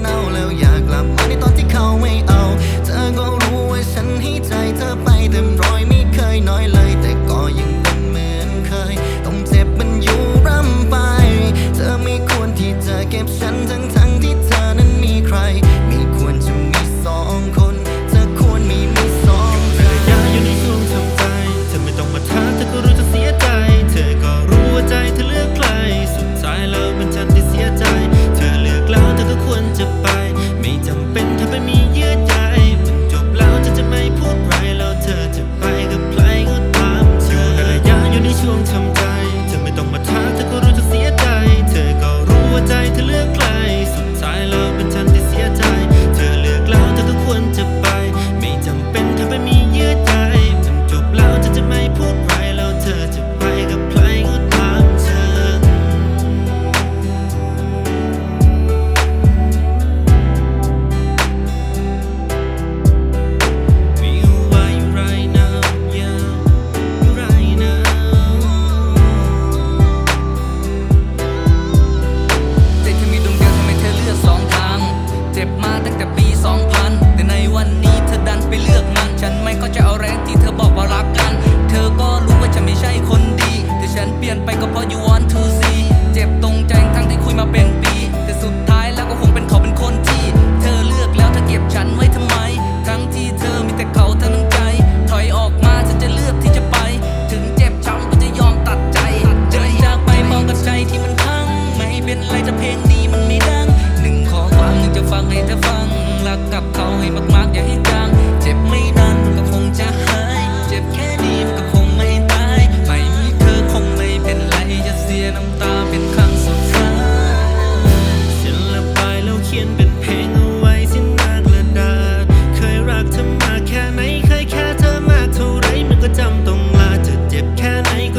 เนาแล้วอยากกลับมาในตอนที่เขาไม่เอา เธอก็รู้ว่าฉันให้ใจเธอไปเต็มรอยไม่เคยน้อยเลย แต่ก็ยังเป็นเหมือนเคย ต้องเจ็บมันอยู่ร่ำไป เธอไม่ควรที่จะเก็บฉันทั้งทั้งที่เธอนั้นมีใคร มีควรจะมีสองคน เธควรมีมือสองภรรยาอยู่ในช่วงทำใจ เธอไม่ต้องมาท้าเธอก็รู้จะเสียใจ เธอก็รู้ว่าใจเธอเลือกใคร สุดท้ายแล้วมันฉัน to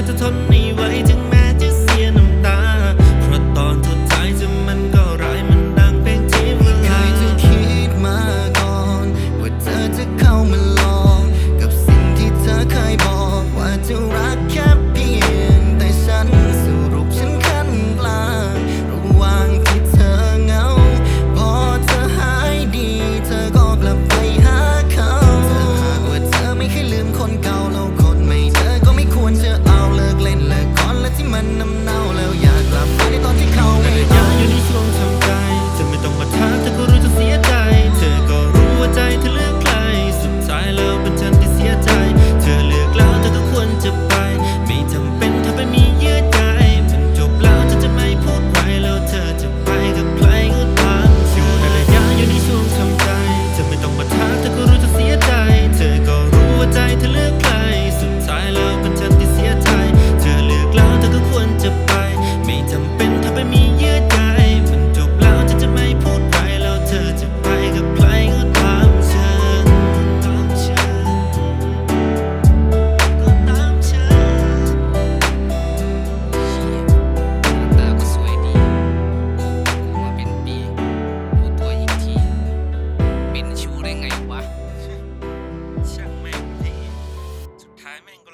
cho thân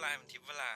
ลายมันทิพเวลา